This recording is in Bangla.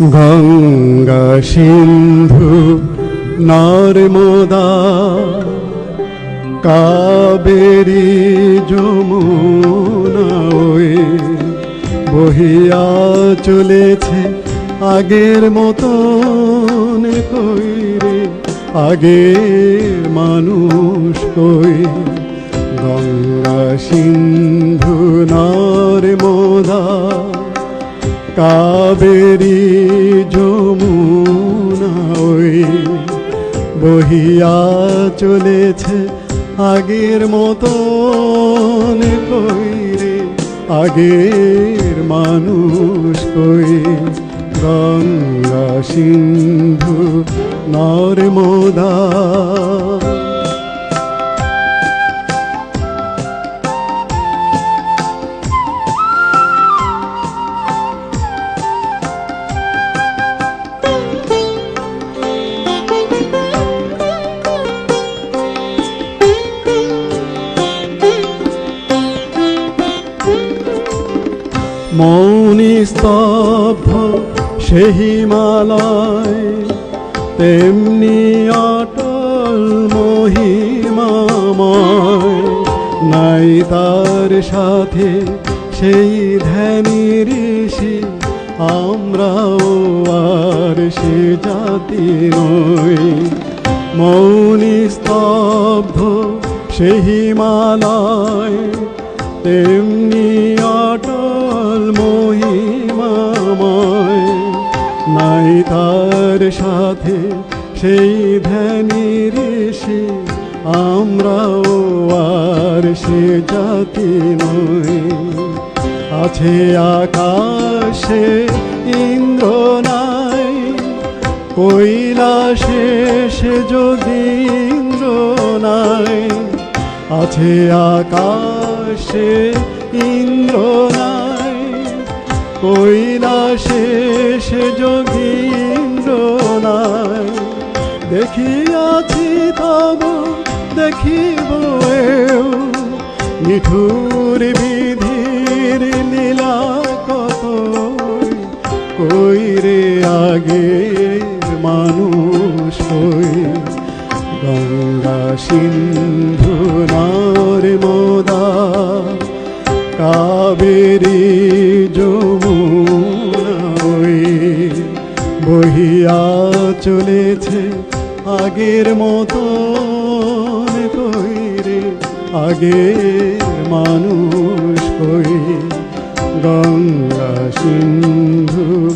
গঙ্গা সিন্ধু নর্মদা কাবেরী যমুনা ওই বহিয়া চলেছে আগের মতন কই রে আগের মানুষ কই? গঙ্গা সিন্ধু নর্মদা কাবেরী যমুনা ওই বহিয়া চলেছে আগের মতন কই রে আগের মানুষ কই? গঙ্গা সিন্ধু নর্মদা মৌনি স্তব্ধ সে হিমালয়, তেমনি অটল মহিমাময়। নাই তার সাথে সেই ধ্যানী ঋষি, আমরাও আর সে জাতি নই। মৌনি স্তব্ধ সে হিমালয়, তেমনি নাই তার সাথে সেই ধ্যানী ঋষি আমরাও আর সে জাতি নই আছে আকাশে ইন্দ্র নাই, কৈলাসে সে যদি ইন্দ্র নাই। আছে আকাশে ইন্দ্র নাই। কৈলাসে সে যোগীন্দ্র নাই দেখিয়াছি তব, দেখিব নিঠুর বিধির লীলা কত কই রে আগে মানুষ গঙ্গা সিন্ধু কাবেরী যমুনা বহিয়া চলেছে আগের মতো কইরে আগের মানুষ কই? গঙ্গা সিন্ধু